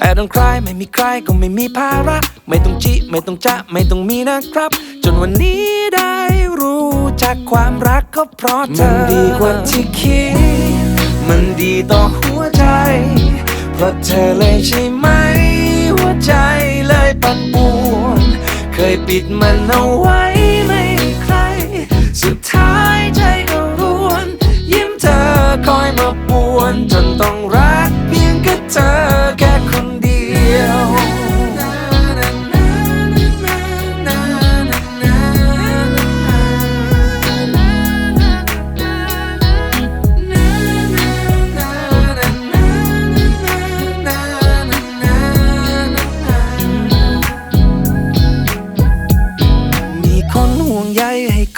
แอบต้องใคลายไม่มีใครก็ไม่มีภาระ ไม่ต้องจิไม่ต้องจะไม่ต้องมีนะครับ จนวันนี้ได้รู้จักความรักก็เพราะเธอ มันดีกว่าที่คิด มันดีต่อหัวใจ เพราะเธอเลยใช่ไหม หัวใจเลยปั่นป่วนเคยปิดมันเอาไว้ไม่ใคร สุดท้ายใจก็รวน ยิ้มเธอคอยมาป่วนจนต้องรักเพียงแค่เธอ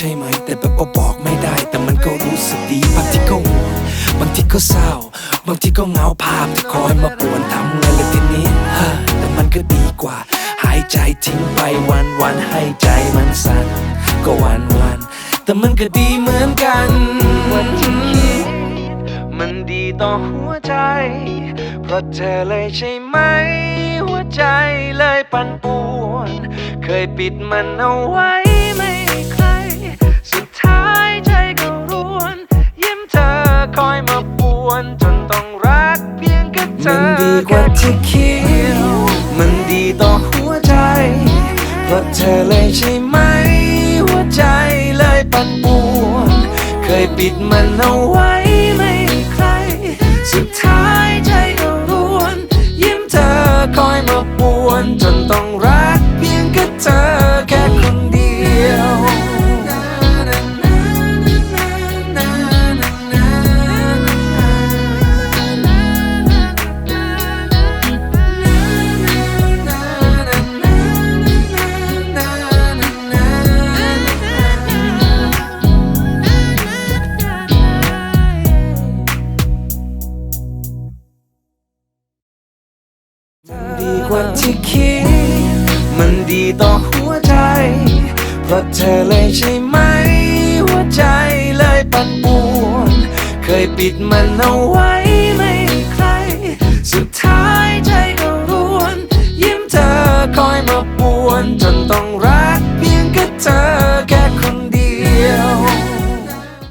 ใช่ไหม แต่แบบว่าบอกไม่ได้ แต่มันก็รู้สึกดีบางทีก็ห่วงบางทีก็เศร้า บางทีก็เหงาภาพที่คอยมาปวนทำไงล่ะทีนี้ฮะแต่มันก็ดีกว่า หายใจทิ้งไปวันวันให้ใจมันสั่นก็วันวันแต่มันก็ดีเหมือนกันว่าที่คิดมันดีต่อหัวใจ เพราะเธอเลยใช่ไหม หัวใจเลยปั่นป่วน เคยปิดมันเอาไว้ คอยมาป่วนจนต้องรักเพียงแค่เธอมันดีกว่าที่คิด มันดีต่อหัวใจ เพราะเธอเลยใช่ไหม หัวใจเลยปั่นป่วน เคยปิดมันเอาไว้ ที่คิด มันดีต่อหัวใจ เพราะเธอเลยใช่ไหม หัวใจเลยปั่นป่วน เคยปิดมันเอาไว้